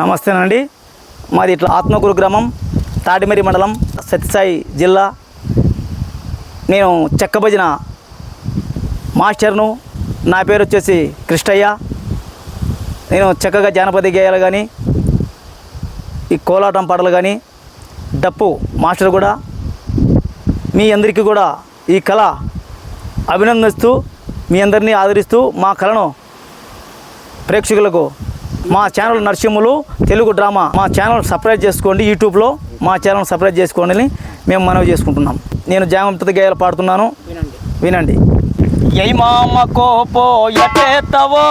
నమస్తేనండి. మాది ఇట్లా ఆత్మకూరు గ్రామం తాటిమరి మండలం సత్యసాయి జిల్లా. నేను చెక్క భజన మాస్టర్ను. నా పేరు వచ్చేసి కృష్ణయ్య నేను చక్కగా జానపద గేయాలు కానీ ఈ కోలాటం పాటలు కానీ డప్పు మాస్టర్ కూడా. మీ అందరికీ కూడా ఈ కళ అభినందిస్తూ మీ అందరినీ ఆదరిస్తూ మా కళను ప్రేక్షకులకు మా ఛానల్ నరసింహులు తెలుగు డ్రామా మా ఛానల్ సబ్స్క్రైబ్ చేసుకోండి యూట్యూబ్లో మా ఛానల్ సబ్స్క్రైబ్ చేసుకోండి అని మేము మనవి చేసుకుంటున్నాం. నేను జాగ్రత్త గేయాలు పాడుతున్నాను. వినండి. ఏ మామ కోపో ఎటేతవో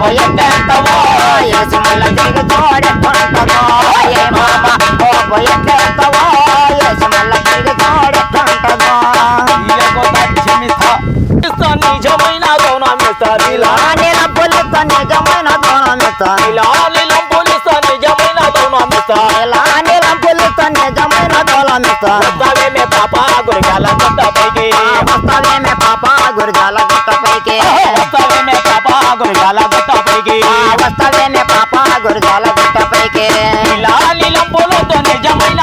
పోయేంతవో యేసుమల్ల తిరుగు తోడెట్టుంటదో ఏ మామ ఓ పోయేంతవో యేసుమల్ల తిరుగు తోడెట్టుంటదో ఇలకో దక్షిమిత ఇస్తా నిజమైన దోనా మిస్తా నిలా నిలబులిస్తా నిజమైన దోనా మిస్తా నిలా నిలబులిస్తా నిజమైన దోనా మిస్తా నిలా నిలబులిస్తా నిజమైన దోనా మిస్తా వస్తావే మే పాపా గురిగాల గుట్ట పైకి వస్తావే మే పాపా గురిగాల గుట్ట పైకి గురుజాల గుట్ట పైకి వస్తదేనే పాప గురుజాల గుట్ట పైకి నిజమైన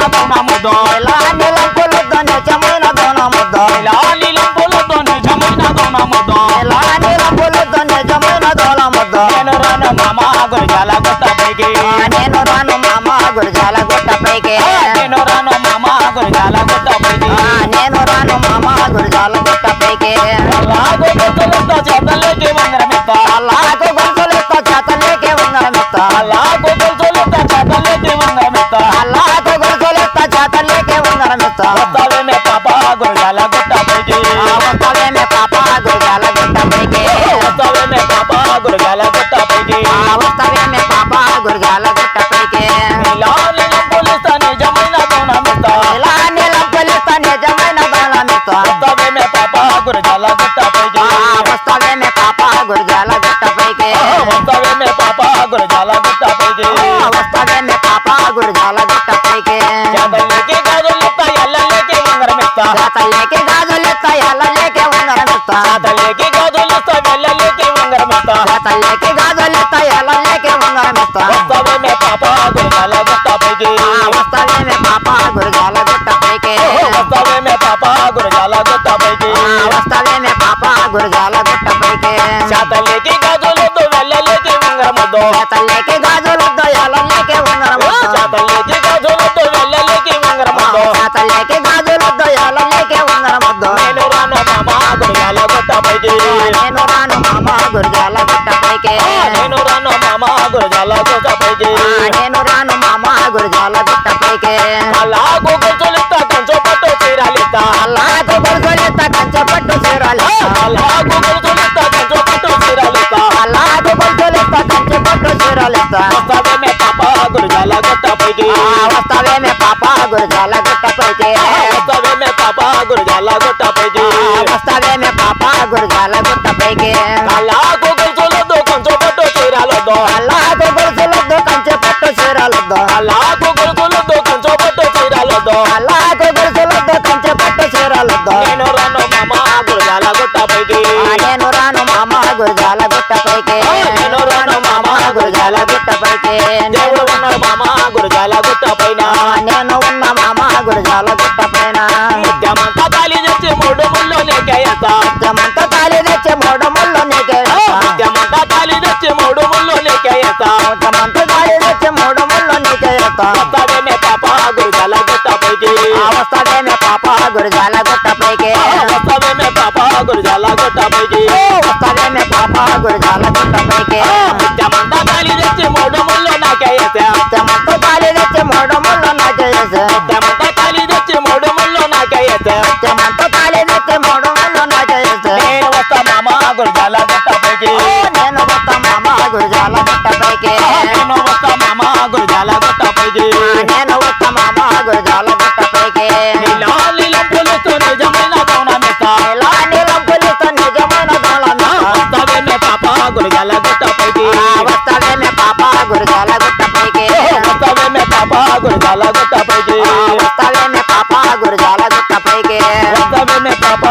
गुर्जाला गट्टा पाहिजे वस्तावे हाँ, हाँ, में पापा गुर्जाला गट्टा पाहिजे वस्तावे में पापा गुर्जाला गट्टा पाहिजे वस्तावे में पापा गुर्जाला गट्टा पाहिजे चादर लेके गाजर लेता याला लेके वंगर मेस्ता चादर लेके गाजर लेता याला लेके वंगर मेस्ता चादर लेके गाजर लेता याला लेके वंगर मेस्ता चादर लेके गाजर लेता याला लेके वंगर मेस्ता वस्तावे में पापा गुर्जाला गट्टा पाहिजे वस्तावे हाँ, में पापा गुर्जाला गट्टा पाहिजे वस्तावे में पापा गुर्जाला गट्टा पाहिजे वस्तावे గురుజాల గుట్ట పైకి తల్లికి గదులతో వెళ్ళలేకి ఉంగరముద్దు. తల్లికి గాజులొద్దు ఎల్లలేకే ఉంగరమిస్తా తల్లికి గదులతో వెళ్ళలేకి ఉంగరముద్దు. తల్లికి గాజులొద్దు ఎల్లలేకే ఉంగరమొద్దు. నేను రాను మామ గురుజాల గుట్ట పైకి నేను రాను మామ గురుజాల గుట్ట పైకి నేను రాను మామ గురుజాల గుట్ట పైకి నేను రాను మామ గురుజాల గుట్ట పైకి అలాగు గుర్తులిస్తా కొంచెం పట్టు చీరాలిస్తా అల్లాకు గొలుసులెత్త కంచె పట్టు వస్తావేమే పాప గురుజాల గుట్ట పైకి. వస్తావేమే పాప గురుజాల గుట్ట పైకి. వస్తావేమే పాప గురుజాల గుట్ట పైకి. వస్తావేమే పాప గురుజాల గుట్ట పైకి. అలాగు గుర్తులతో కొంచెం పట్టు చీరాలొద్దు. అల్లాకు గొలుసులొద్దు కంచె పట్టు చీరాలొద్దు. అలాగు గుర్తులతో కొంచెం పట్టు చీరాలొద్దు. అల్లాకు గొలుసులొద్దు కంచె పట్టు చీరాలొద్దు. దేవుడు ఉన్నాడు మామ గురుజాల గుట్ట పైన. నేను ఉన్న మామ గురుజాల గుట్ట పైన. ముత్యమంతా తాలి తెచ్చి మూడు ముళ్ళు నీకేస్తా ముత్యమంతా తాళి తెచ్చి మూడు ముళ్ళు నీకే ముత్యమంతా తాలి తెచ్చి మూడు ముళ్ళు నీకేస్తా ముత్యమంతా తాళి తెచ్చి మూడు ముళ్ళు నీకే వస్తావేమే పాప గురుజాల గుట్ట పైకి. వస్తాడేమే పాప గురుజాల గుట్ట పైకి. వస్తావేమే పాప గురుజాల గుట్ట పైకి. వస్తాడేమే పాప గురుజాల గుట్ట పైకి. ఊరికే నేను ఒక్క మామ గురజాల గుట్ట పైకి. నేను ఒక్క మామ గురజాల గుట్ట పైకి. ఇలా నీలం పులుస్తూ నిజమైన దౌనం ఇస్తా ఇలా నీలం పులుస్తూ నిజమైన దౌనం వస్తావేమే పాప పాప